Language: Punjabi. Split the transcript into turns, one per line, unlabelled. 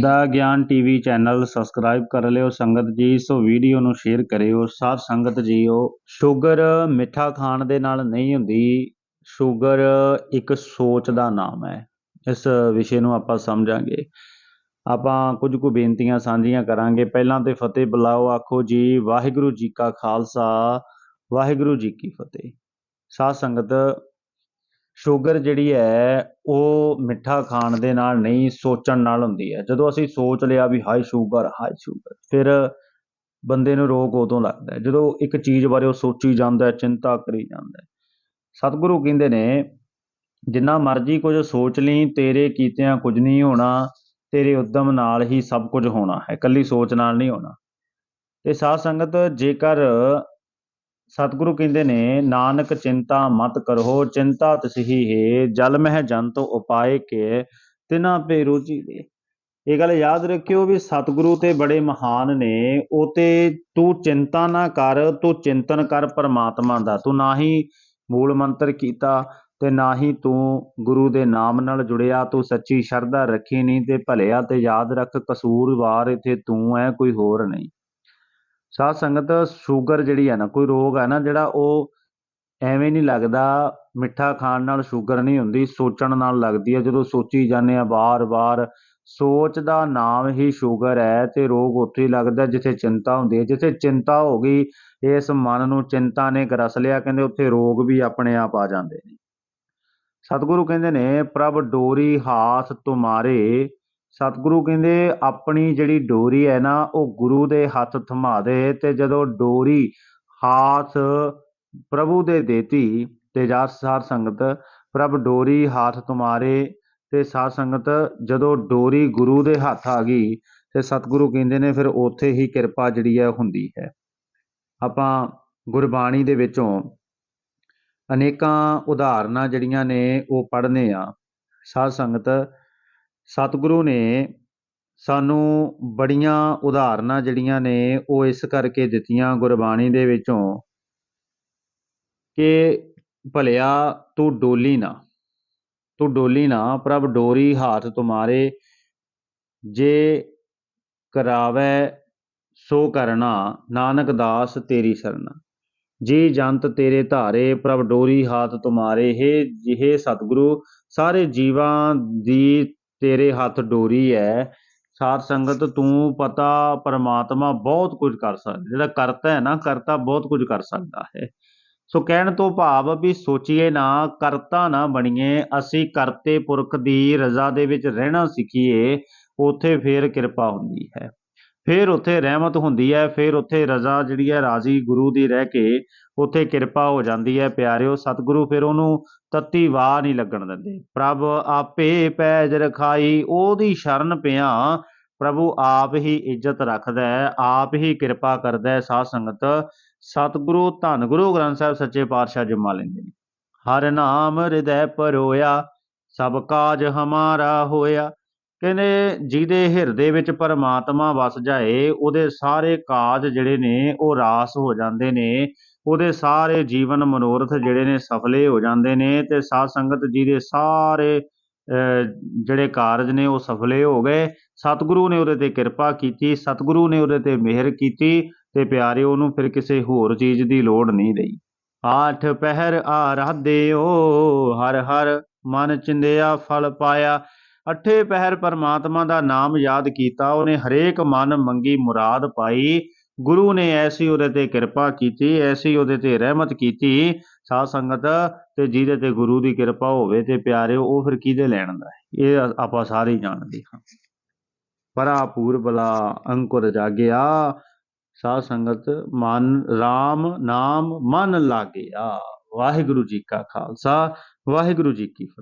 ਦਾ ਗਿਆਨ ਟੀਵੀ ਚੈਨਲ ਸਬਸਕ੍ਰਾਈਬ ਕਰ ਲਿਓ ਸੰਗਤ ਜੀ ਸੋ ਵੀਡੀਓ ਨੂੰ ਸ਼ੇਅਰ ਕਰਿਓ। ਸਾਧ ਸੰਗਤ ਜੀਓ ਸ਼ੂਗਰ ਮਿੱਠਾ ਖਾਣ ਦੇ ਨਾਲ ਨਹੀਂ ਹੁੰਦੀ। ਸ਼ੂਗਰ ਇੱਕ ਸੋਚ ਦਾ ਨਾਮ ਹੈ। ਇਸ ਵਿਸ਼ੇ ਨੂੰ ਆਪਾਂ ਸਮਝਾਂਗੇ। ਆਪਾਂ ਕੁਝ ਕੁ ਬੇਨਤੀਆਂ ਸਾਂਝੀਆਂ ਕਰਾਂਗੇ। ਪਹਿਲਾਂ ਤੇ ਫਤਿਹ ਬੁਲਾਓ ਆਖੋ ਜੀ ਵਾਹਿਗੁਰੂ ਜੀ ਕਾ ਖਾਲਸਾ ਵਾਹਿਗੁਰੂ ਜੀ ਕੀ ਫਤਿਹ। ਸਾਧ ਸੰਗਤ ਸ਼ੂਗਰ ਜਿਹੜੀ ਹੈ, ਉਹ ਮਿੱਠਾ ਖਾਣ ਦੇ ਨਾਲ ਨਹੀਂ ਸੋਚਣ ਨਾਲ ਹੁੰਦੀ ਹੈ। ਜਦੋਂ ਅਸੀਂ ਸੋਚ ਲਿਆ ਵੀ ਹਾਈ ਸ਼ੂਗਰ ਹਾਈ ਸ਼ੂਗਰ ਫਿਰ ਬੰਦੇ ਨੂੰ ਰੋਗ ਉਦੋਂ ਲੱਗਦਾ ਜਦੋਂ ਇੱਕ ਚੀਜ਼ ਬਾਰੇ ਉਹ ਸੋਚੀ ਜਾਂਦਾ ਚਿੰਤਾ ਕਰੀ ਜਾਂਦਾ ਸਤਿਗੁਰੂ ਕਹਿੰਦੇ ਨੇ, ਜਿੰਨਾ ਮਰਜ਼ੀ ਕੁਝ ਸੋਚ ਲਈ, ਤੇਰੇ ਕੀਤਿਆਂ ਕੁਝ ਨਹੀਂ ਹੋਣਾ, ਤੇਰੇ ਉਦਮ ਨਾਲ ਹੀ ਸਭ ਕੁਝ ਹੋਣਾ ਹੈ, ਇਕੱਲੀ ਸੋਚ ਨਾਲ ਨਹੀਂ ਹੋਣਾ। ਤੇ ਸਾਧ ਸੰਗਤ ਜੇਕਰ ਸਤਿਗੁਰੂ ਕਹਿੰਦੇ ਨੇ, ਨਾਨਕ ਚਿੰਤਾ ਮਤ ਕਰੋ, ਚਿੰਤਾ ਤਸਹੀ ਹੈ, ਜਲ ਮਹਿ ਜੰਤ ਉਪਾਏ ਕੇ, ਤਿਨਾ ਪੇ ਰੋਜੀ ਦੇ ਇਹ ਗੱਲ ਯਾਦ ਰੱਖਿਓ ਵੀ ਸਤਿਗੁਰੂ ਤੇ ਬੜੇ ਮਹਾਨ ਨੇ, ਉਹ ਤੇ ਤੂੰ ਚਿੰਤਾ ਨਾ ਕਰ, ਤੂੰ ਚਿੰਤਨ ਕਰ ਪਰਮਾਤਮਾ ਦਾ, ਤੂੰ ਨਾ ਹੀ ਮੂਲ ਮੰਤਰ ਕੀਤਾ ਤੇ ਨਾ ਹੀ ਤੂੰ ਗੁਰੂ ਦੇ ਨਾਮ ਨਾਲ ਜੁੜਿਆ, ਤੂੰ ਸੱਚੀ ਸ਼ਰਧਾ ਰੱਖੀ ਨਹੀਂ ਤੇ ਭਲਿਆ ਤੇ ਯਾਦ ਰੱਖ ਕਸੂਰਵਾਰ ਇੱਥੇ ਤੂੰ ਐ, ਕੋਈ ਹੋਰ ਨਹੀਂ। ਸਾਧ ਸੰਗਤ, ਸ਼ੂਗਰ ਜਿਹੜੀ ਹੈ ਨਾ, ਕੋਈ ਰੋਗ ਹੈ ਨਾ, ਜਿਹੜਾ ਉਹ ਐਵੇਂ ਨਹੀਂ ਲੱਗਦਾ, ਮਿੱਠਾ ਖਾਣ ਨਾਲ ਸ਼ੂਗਰ ਨਹੀਂ ਹੁੰਦੀ, ਸੋਚਣ ਨਾਲ ਲੱਗਦੀ ਹੈ ਜਦੋਂ ਸੋਚੀ ਜਾਂਦੇ ਆ ਬਾਰ-ਬਾਰ ਸੋਚ ਦਾ ਨਾਮ ਹੀ ਸ਼ੂਗਰ ਹੈ ਤੇ ਰੋਗ ਉੱਥੇ ਹੀ ਲੱਗਦਾ ਜਿੱਥੇ ਚਿੰਤਾ ਹੁੰਦੀ ਹੈ। ਜਿੱਥੇ ਚਿੰਤਾ ਹੋ ਗਈ, ਇਸ ਮਨ ਨੂੰ ਚਿੰਤਾ ਨੇ ਗਰਸ ਲਿਆ, ਕਹਿੰਦੇ ਉੱਥੇ ਰੋਗ ਵੀ ਆਪਣੇ ਆਪ ਆ ਜਾਂਦੇ ਨੇ। ਸਤਿਗੁਰੂ ਕਹਿੰਦੇ ਨੇ, ਪ੍ਰਭ ਡੋਰੀ ਹਾਥ ਤੁਮਾਰੇ ਸਤਿਗੁਰੂ ਕਹਿੰਦੇ, ਆਪਣੀ ਜਿਹੜੀ ਡੋਰੀ ਹੈ ਨਾ, ਉਹ ਗੁਰੂ ਦੇ ਹੱਥ ਥਮਾ ਦੇ ਤੇ ਜਦੋਂ ਡੋਰੀ ਹਾਥ ਪ੍ਰਭੂ ਦੇ ਦੇਤੀ ਤੇ ਜਾ ਸਾਰ ਸੰਗਤ, ਪ੍ਰਭ ਡੋਰੀ ਹਾਥ ਤੁਮਾਰੇ ਤੇ ਸਾਧ ਸੰਗਤ, ਜਦੋਂ ਡੋਰੀ ਗੁਰੂ ਦੇ ਹੱਥ ਆ ਗਈ ਤੇ ਸਤਿਗੁਰੂ ਕਹਿੰਦੇ ਨੇ, ਫਿਰ ਉੱਥੇ ਹੀ ਕਿਰਪਾ ਜਿਹੜੀ ਹੈ ਹੁੰਦੀ ਹੈ। ਆਪਾਂ ਗੁਰਬਾਣੀ ਦੇ ਵਿੱਚੋਂ ਅਨੇਕਾਂ ਉਦਾਹਰਨਾਂ ਜਿਹੜੀਆਂ ਨੇ, ਉਹ ਪੜ੍ਹਨੇ ਆ। ਸਾਧ ਸੰਗਤ ਸਤਿਗੁਰੂ ਨੇ ਸਾਨੂੰ ਬੜੀਆਂ ਉਦਾਹਰਨਾਂ ਜਿਹੜੀਆਂ ਨੇ ਉਹ ਇਸ ਕਰਕੇ ਦਿੱਤੀਆਂ ਗੁਰਬਾਣੀ ਦੇ ਵਿੱਚੋਂ ਕਿ ਭਲਿਆ ਤੂੰ ਡੋਲੀ ਨਾ, ਤੂੰ ਡੋਲੀ ਨਾ, ਪ੍ਰਭ ਡੋਰੀ ਹਾਥ ਤੁਮਾਰੇ, ਜੇ ਕਰਾਵੇ ਸੋ ਕਰਨਾ, ਨਾਨਕ ਦਾਸ ਤੇਰੀ ਸਰਨਾ। ਜੇ ਜੰਤ ਤੇਰੇ ਧਾਰੇ, ਪ੍ਰਭ ਡੋਰੀ ਹਾਥ ਤੁਮਾਰੇ, ਹੈ ਜਿਹੇ ਸਤਿਗੁਰੂ, ਸਾਰੇ ਜੀਵਾਂ ਦੀ ਤੇਰੇ ਹੱਥ ਡੋਰੀ ਹੈ ਸਾਧ ਸੰਗਤ ਤੂੰ ਪਤਾ ਪਰਮਾਤਮਾ ਬਹੁਤ ਕੁਝ ਕਰ ਸਕਦਾ, ਜਿਹੜਾ ਕਰਤਾ ਹੈ ਨਾ, ਕਰਤਾ ਬਹੁਤ ਕੁਝ ਕਰ ਸਕਦਾ ਹੈ। ਸੋ ਕਹਿਣ ਤੋਂ ਭਾਵ ਵੀ ਸੋਚੀਏ ਨਾ, ਕਰਤਾ ਨਾ ਬਣੀਏ, ਅਸੀਂ ਕਰਤੇ ਪੁਰਖ ਦੀ ਰਜ਼ਾ ਦੇ ਵਿੱਚ ਰਹਿਣਾ ਸਿੱਖੀਏ, ਉੱਥੇ ਫੇਰ ਕਿਰਪਾ ਹੁੰਦੀ ਹੈ। ਫਿਰ ਉੱਥੇ ਰਹਿਮਤ ਹੁੰਦੀ ਹੈ, ਫਿਰ ਉੱਥੇ ਰਜ਼ਾ ਜਿਹੜੀ ਹੈ, ਰਾਜ਼ੀ ਗੁਰੂ ਦੀ ਰਹਿ ਕੇ ਉੱਥੇ ਕਿਰਪਾ ਹੋ ਜਾਂਦੀ ਹੈ। ਪਿਆਰਿਓ, ਸਤਿਗੁਰੂ ਫਿਰ ਉਹਨੂੰ ਤੱਤੀ ਵਾਹ ਨਹੀਂ ਲੱਗਣ ਦਿੰਦੇ। ਪ੍ਰਭ ਆਪੇ ਪੈਜ ਰਖਾਈ, ਉਹਦੀ ਸ਼ਰਨ ਪਿਆ ਪ੍ਰਭੂ ਆਪ ਹੀ ਇੱਜ਼ਤ ਰੱਖਦਾ ਹੈ, ਆਪ ਹੀ ਕਿਰਪਾ ਕਰਦਾ ਹੈ। ਸਾਧ ਸੰਗਤ, ਸਤਿਗੁਰੂ, ਧੰਨ ਗੁਰੂ ਗ੍ਰੰਥ ਸਾਹਿਬ ਸੱਚੇ ਪਾਤਸ਼ਾਹ ਜਮਾ ਲੈਂਦੇ ਨੇ। ਹਰ ਨਾਮ ਹਿਰਦੈ ਪਰੋਇਆ, ਸਭ ਕਾਜ ਹਮਾਰਾ ਹੋਇਆ। ਕਹਿੰਦੇ ਜਿਹਦੇ ਹਿਰਦੇ ਵਿੱਚ ਪਰਮਾਤਮਾ ਵਸ ਜਾਏ, ਉਹਦੇ ਸਾਰੇ ਕਾਜ ਜਿਹੜੇ ਨੇ ਉਹ ਰਾਸ ਹੋ ਜਾਂਦੇ ਨੇ, ਉਹਦੇ ਸਾਰੇ ਜੀਵਨ ਮਨੋਰਥ ਜਿਹੜੇ ਨੇ ਸਫਲੇ ਹੋ ਜਾਂਦੇ ਨੇ ਤੇ ਸਾਧ ਸੰਗਤ ਜੀ ਦੇ ਸਾਰੇ ਜਿਹੜੇ ਕਾਰਜ ਨੇ ਉਹ ਸਫਲੇ ਹੋ ਗਏ। ਸਤਿਗੁਰੂ ਨੇ ਉਹਦੇ ਤੇ ਕਿਰਪਾ ਕੀਤੀ, ਸਤਿਗੁਰੂ ਨੇ ਉਹਦੇ ਤੇ ਮਿਹਰ ਕੀਤੀ ਤੇ ਪਿਆਰੇ ਉਹਨੂੰ ਫਿਰ ਕਿਸੇ ਹੋਰ ਚੀਜ਼ ਦੀ ਲੋੜ ਨਹੀਂ ਰਹੀ। ਆਠ ਪਹਿਰ ਆਰਾਧਿਓ, ਹਰ ਹਰ ਮਨ ਚਿੰਦਿਆ, ਫਲ ਪਾਇਆ। ਅੱਠੇ ਪਹਿਰ ਪਰਮਾਤਮਾ ਦਾ ਨਾਮ ਯਾਦ ਕੀਤਾ। ਉਹਨੇ ਹਰੇਕ ਮਨ ਮੰਗੀ ਮੁਰਾਦ ਪਾਈ। ਗੁਰੂ ਨੇ ਐਸੀ ਉਹਦੇ ਤੇ ਕਿਰਪਾ ਕੀਤੀ, ਐਸੀ ਉਹਦੇ ਤੇ ਰਹਿਮਤ ਕੀਤੀ। ਸਾਧ ਸੰਗਤ ਤੇ ਜਿਹਦੇ ਤੇ ਗੁਰੂ ਦੀ ਕਿਰਪਾ ਹੋਵੇ ਤੇ ਪਿਆਰਿਓ, ਉਹ ਫਿਰ ਕਿਹਦੇ ਲੈਣ ਦਾ ਇਹ ਆਪਾਂ ਸਾਰੇ ਜਾਣਦੇ ਹਾਂ। ਪਰਾ ਪੂਰਬਲਾ ਅੰਕੁਰ ਜਾਗਿਆ। ਸਾਧ ਸੰਗਤ ਮਨ RAM ਨਾਮ ਮਨ ਲਾਗਿਆ। ਵਾਹਿਗੁਰੂ ਜੀ ਕਾ ਖਾਲਸਾ, ਵਾਹਿਗੁਰੂ ਜੀ ਕੀ ਫਤਿਹ।